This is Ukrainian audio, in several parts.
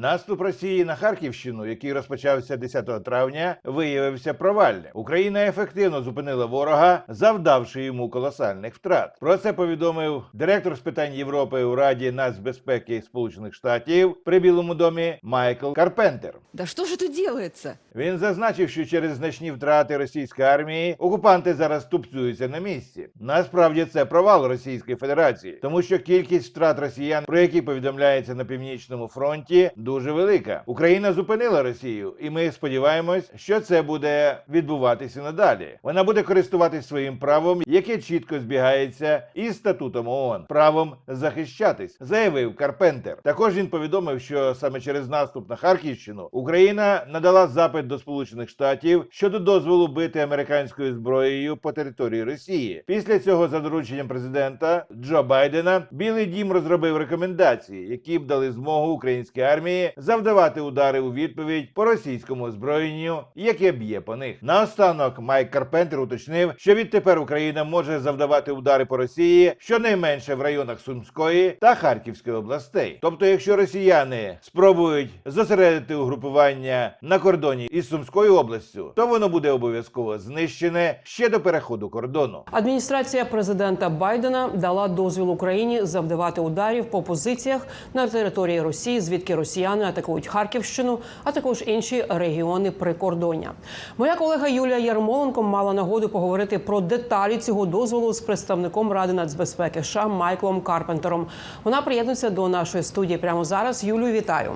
Наступ Росії на Харківщину, який розпочався 10 травня, виявився провальним. Україна ефективно зупинила ворога, завдавши йому колосальних втрат. Про це повідомив директор з питань Європи у Раді нацбезпеки Сполучених Штатів при Білому домі Майкл Карпентер. Да что же тут делается? Він зазначив, що через значні втрати російської армії окупанти зараз тупцюються на місці. Насправді це провал Російської Федерації, тому що кількість втрат росіян, про які повідомляється на північному фронті, дуже велика. Україна зупинила Росію, і ми сподіваємось, що це буде відбуватися надалі. Вона буде користуватись своїм правом, яке чітко збігається із статутом ООН, правом захищатись, заявив Карпентер. Також він повідомив, що саме через наступ на Харківщину Україна надала запит до Сполучених Штатів щодо дозволу бити американською зброєю по території Росії. Після цього, за дорученням президента Джо Байдена, Білий Дім розробив рекомендації, які б дали змогу українській армії завдавати удари у відповідь по російському озброєнню, яке б'є по них. Наостанок Майк Карпентер уточнив, що відтепер Україна може завдавати удари по Росії щонайменше в районах Сумської та Харківської областей. Тобто, якщо росіяни спробують зосередити угрупування на кордоні із Сумською областю, то воно буде обов'язково знищене ще до переходу кордону. Адміністрація президента Байдена дала дозвіл Україні завдавати ударів по позиціях на території Росії, звідки росіяни атакують Харківщину, а також інші регіони прикордоння. Моя колега Юлія Ярмоленко мала нагоду поговорити про деталі цього дозволу з представником Ради нацбезпеки США Майклом Карпентером. Вона приєднується до нашої студії прямо зараз. Юлю, вітаю.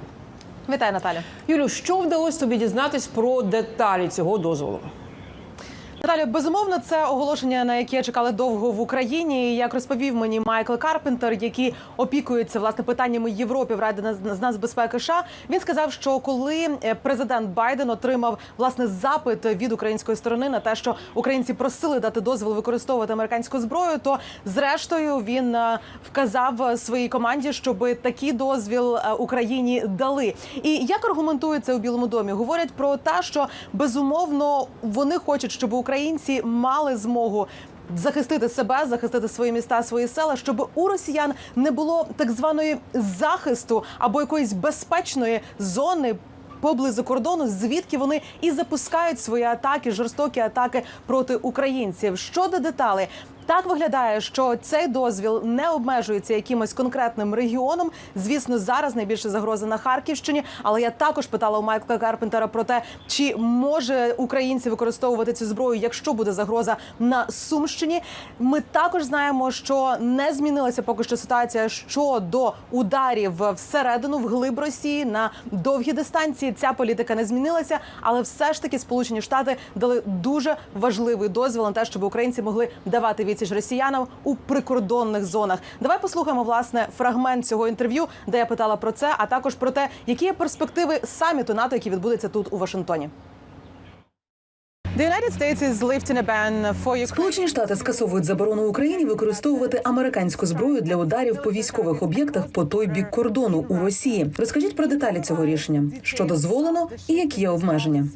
Вітаю, Наталя. Юлю, що вдалося тобі дізнатись про деталі цього дозволу? Наталя, безумовно, це оголошення, на яке чекали довго в Україні. Як розповів мені Майкл Карпентер, який опікується власне питаннями Європи в Раді з нацбезпеки США, він сказав, що коли е, президент Байден отримав власне запит від української сторони на те, що українці просили дати дозвіл використовувати американську зброю, то зрештою він е, вказав своїй команді, щоб такий дозвіл е, Україні дали. І як аргументують це у Білому домі? Говорять про те, що безумовно вони хочуть, щоб українці мали змогу. Захистити себе, захистити свої міста, свої села, щоб у росіян не було так званої захисту або якоїсь безпечної зони поблизу кордону, звідки вони і запускають свої атаки, жорстокі атаки проти українців. Щодо деталей. Так виглядає, що цей дозвіл не обмежується якимось конкретним регіоном. Звісно, зараз найбільша загроза на Харківщині. Але я також питала у Майкла Карпентера про те, чи може українці використовувати цю зброю, якщо буде загроза на Сумщині. Ми також знаємо, що не змінилася поки що ситуація щодо ударів всередину, в глиб Росії на довгі дистанції. Ця політика не змінилася, але все ж таки Сполучені Штати дали дуже важливий дозвіл на те, щоб українці могли давати відсіч росіянам у прикордонних зонах. Давай послухаємо власне фрагмент цього інтерв'ю, де я питала про це, а також про те, які є перспективи саміту НАТО, який відбудеться тут у Вашингтоні. Сполучені Штати скасовують заборону Україні використовувати американську зброю для ударів по військових об'єктах по той бік кордону у Росії. Розкажіть про деталі цього рішення, що дозволено і які є обмеження.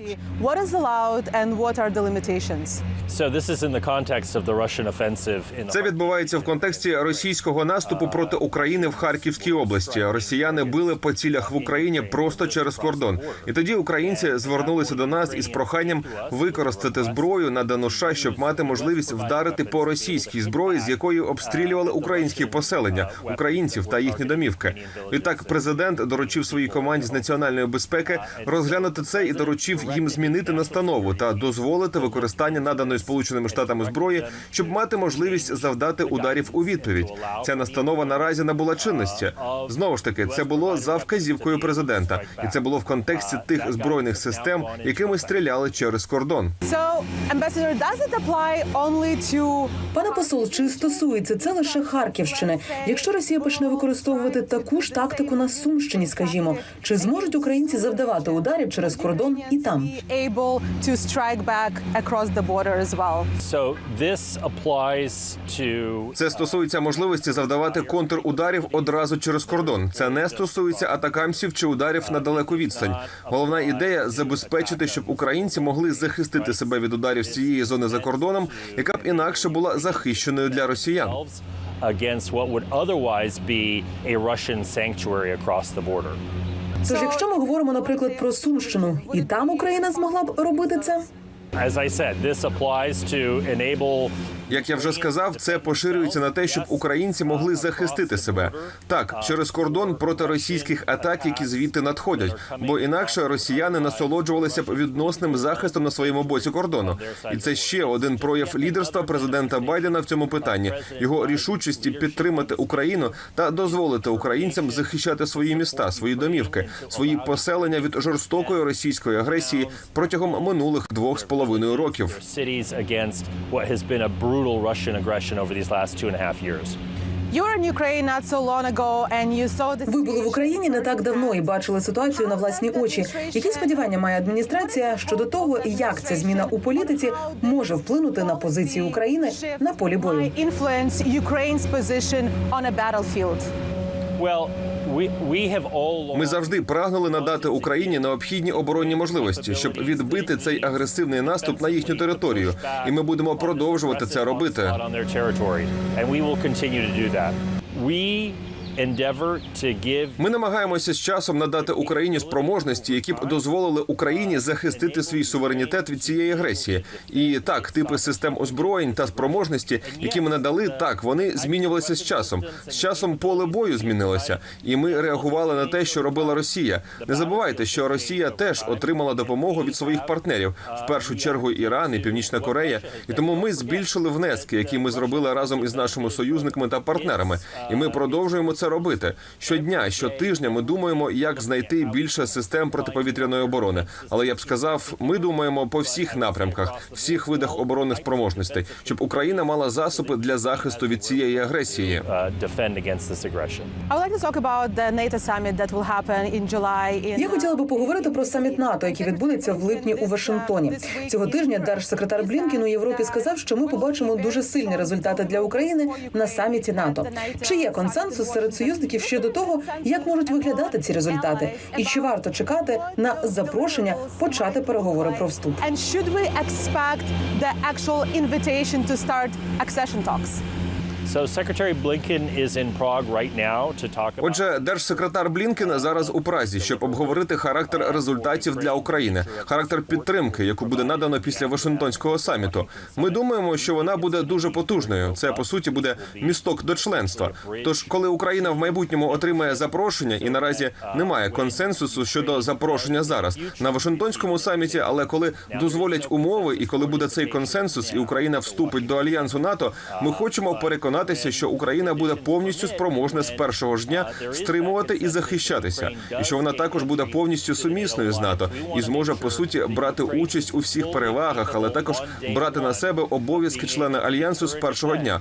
What is allowed and what are the limitations? So this is in the context of the Russian offensive in the Це відбувається в контексті російського наступу проти України в Харківській області. Росіяни били по цілях в Україні просто через кордон. І тоді українці звернулися до нас із проханням використати зброю надану США, щоб мати можливість вдарити по російській зброї, з якої обстрілювали українські поселення, українців та їхні домівки. Відтак, президент доручив своїй команді з національної безпеки розглянути це і доручив їм змінити настанову та дозволити використання наданої сполученими штатами зброї, щоб мати можливість завдати ударів у відповідь. Ця настанова наразі набула чинності. Знову ж таки, це було за вказівкою президента, і це було в контексті тих збройних систем, якими стріляли через кордон. So, Ambassador, does it apply only to Пане посол, чи стосується це лише Харківщини? Якщо Росія почне використовувати таку ж тактику на Сумщині, скажімо, чи зможуть українці завдавати ударів через кордон і там? be able to strike back across the border as well? So this applies to Це стосується можливості завдавати контрударів одразу через кордон. Це не стосується атакамсів чи ударів на далеку відстань. Головна ідея забезпечити, щоб українці могли захистити себе від ударів з цієї зони за кордоном, яка б інакше була захищеною для росіян. themselves against what would otherwise be a Russian sanctuary across the border. Тож, якщо ми говоримо, наприклад, про Сумщину, і там Україна змогла б робити це. As I said, this applies to enable Як я вже сказав, це поширюється на те, щоб українці могли захистити себе так через кордон проти російських атак, які звідти надходять. Бо інакше росіяни насолоджувалися б відносним захистом на своєму боці кордону. І це ще один прояв лідерства президента Байдена в цьому питанні його рішучості підтримати Україну та дозволити українцям захищати свої міста, свої домівки, свої поселення від жорстокої російської агресії протягом минулих двох з половиною років. Brutal Russian aggression over these last two and a half years. You were in Ukraine not so long ago and you saw this Ви були в Україні не так давно і бачили ситуацію на власні очі. Які сподівання має адміністрація щодо того, як ця зміна у політиці може вплинути на позиції України на полі бою? Ми завжди прагнули надати Україні необхідні оборонні можливості, щоб відбити цей агресивний наступ на їхню територію. І ми будемо продовжувати це робити. Ми намагаємося з часом надати Україні спроможності, які б дозволили Україні захистити свій суверенітет від цієї агресії. І так, типи систем озброєнь та спроможності, які ми надали, так вони змінювалися з часом. З часом поле бою змінилося, і ми реагували на те, що робила Росія. Не забувайте, що Росія теж отримала допомогу від своїх партнерів, в першу чергу Іран і Північна Корея. І тому ми збільшили внески, які ми зробили разом із нашими союзниками та партнерами. І ми продовжуємо це робити щодня, щотижня. Ми думаємо, як знайти більше систем протиповітряної оборони. Але я б сказав, ми думаємо по всіх напрямках, всіх видах оборонних спроможностей, щоб Україна мала засоби для захисту від цієї агресії. uh, Я хотіла би поговорити про саміт НАТО, який відбудеться в липні у Вашингтоні. Цього тижня держсекретар Блінкен у Європі сказав, що ми побачимо дуже сильні результати для України на саміті НАТО. Чи є консенсус серед союзників щодо того, як можуть виглядати ці результати, і чи варто чекати на запрошення почати переговори про вступ? And should we expect the actual invitation to start accession talks? Отже, держсекретар Блінкен зараз у Празі, щоб обговорити характер результатів для України, характер підтримки, яку буде надано після Вашингтонського саміту. Ми думаємо, що вона буде дуже потужною. Це по суті буде місток до членства. Тож, коли Україна в майбутньому отримає запрошення, і наразі немає консенсусу щодо запрошення зараз на Вашингтонському саміті, але коли дозволять умови, і коли буде цей консенсус, і Україна вступить до альянсу НАТО, ми хочемо переконатися, що Україна буде повністю спроможна з першого ж дня стримувати і захищатися, і що вона також буде повністю сумісною з НАТО і зможе по суті брати участь у всіх перевагах, але також брати на себе обов'язки члена альянсу з першого дня.